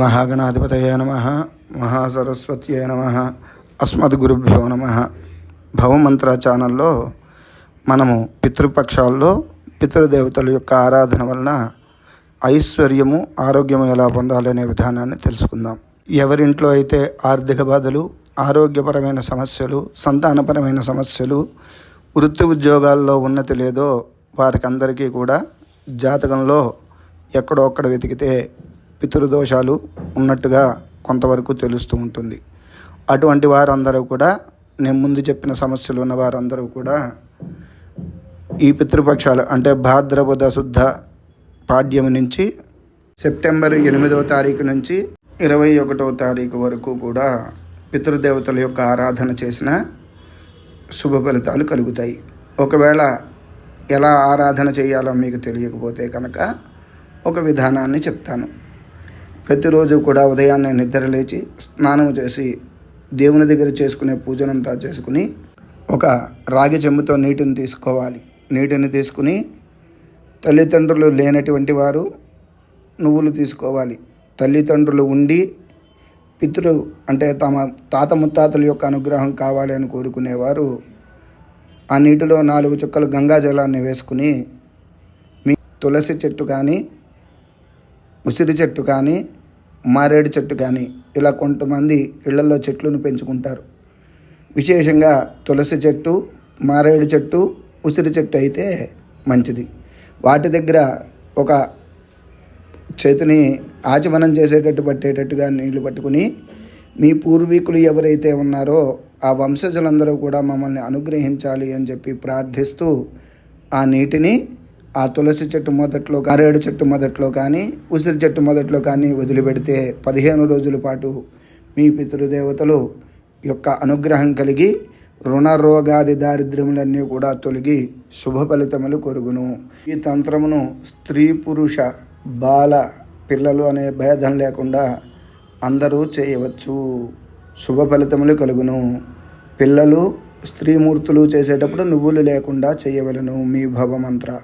మహాగణాధిపతయ నమ మహాసరస్వత్యై నమ అస్మద్గురుభ్యో నమ. భవమంత్ర ఛానల్లో మనము పితృపక్షాల్లో పితృదేవతల యొక్క ఆరాధన వలన ఐశ్వర్యము ఆరోగ్యము ఎలా పొందాలనే విధానాన్ని తెలుసుకుందాం. ఎవరింట్లో అయితే ఆర్థిక బాధలు ఆరోగ్యపరమైన సమస్యలు సంతానపరమైన సమస్యలు వృత్తి ఉద్యోగాల్లో ఉన్నతి లేదో వారికందరికీ కూడా జాతకంలో ఎక్కడో అక్కడ వెతికితే పితృదోషాలు ఉన్నట్టుగా కొంతవరకు తెలుస్తూ ఉంటుంది. అటువంటి వారందరూ కూడా నేను ముందు చెప్పిన సమస్యలు ఉన్న వారందరూ కూడా ఈ పితృపక్షాలు అంటే భాద్రపద శుద్ధ పాడ్యము నుంచి సెప్టెంబర్ ఎనిమిదవ తారీఖు నుంచి ఇరవై ఒకటవ తారీఖు వరకు కూడా పితృదేవతల యొక్క ఆరాధన చేసిన శుభ ఫలితాలు కలుగుతాయి. ఒకవేళ ఎలా ఆరాధన చేయాలో మీకు తెలియకపోతే కనుక ఒక విధానాన్ని చెప్తాను. ప్రతిరోజు కూడా ఉదయాన్నే నిద్ర లేచి స్నానం చేసి దేవుని దగ్గర చేసుకునే పూజనంతా చేసుకుని ఒక రాగి చెంబుతో నీటిని తీసుకోవాలి. నీటిని తీసుకుని తల్లిదండ్రులు లేనటువంటి వారు నువ్వులు తీసుకోవాలి. తల్లిదండ్రులు ఉండి పితృ అంటే తమ తాత ముత్తాతల యొక్క అనుగ్రహం కావాలి అని కోరుకునేవారు. ఆ నీటిలో నాలుగు చుక్కలు గంగా జలాన్ని వేసుకుని మీ తులసి చెట్టు కానీ ఉసిరి చెట్టు కానీ మారేడు చెట్టు కానీ ఇలా కొంతమంది ఇళ్ళలో చెట్లను పెంచుకుంటారు. విశేషంగా తులసి చెట్టు మారేడు చెట్టు ఉసిరి చెట్టు అయితే మంచిది. వాటి దగ్గర ఒక చేతిని ఆచమనం చేసేటట్టు పట్టేటట్టుగా నీళ్ళు పట్టుకుని మీ పూర్వీకులు ఎవరైతే ఉన్నారో ఆ వంశజులందరూ కూడా మమ్మల్ని అనుగ్రహించాలి అని చెప్పి ప్రార్థిస్తూ ఆ నీటిని ఆ తులసి చెట్టు మొదట్లో కారేడు చెట్టు మొదట్లో కానీ ఉసిరి చెట్టు మొదట్లో కానీ వదిలిపెడితే పదిహేను రోజుల పాటు మీ పితృదేవతలు యొక్క అనుగ్రహం కలిగి రుణరోగాది దారిద్ర్యములన్నీ కూడా తొలగి శుభ ఫలితములు కొరుగును. ఈ తంత్రమును స్త్రీ పురుష బాల పిల్లలు అనే భేదం లేకుండా అందరూ చేయవచ్చు. శుభ ఫలితములు కలుగును. పిల్లలు స్త్రీమూర్తులు చేసేటప్పుడు నువ్వులు లేకుండా చేయవలను మీ భవమంత్ర.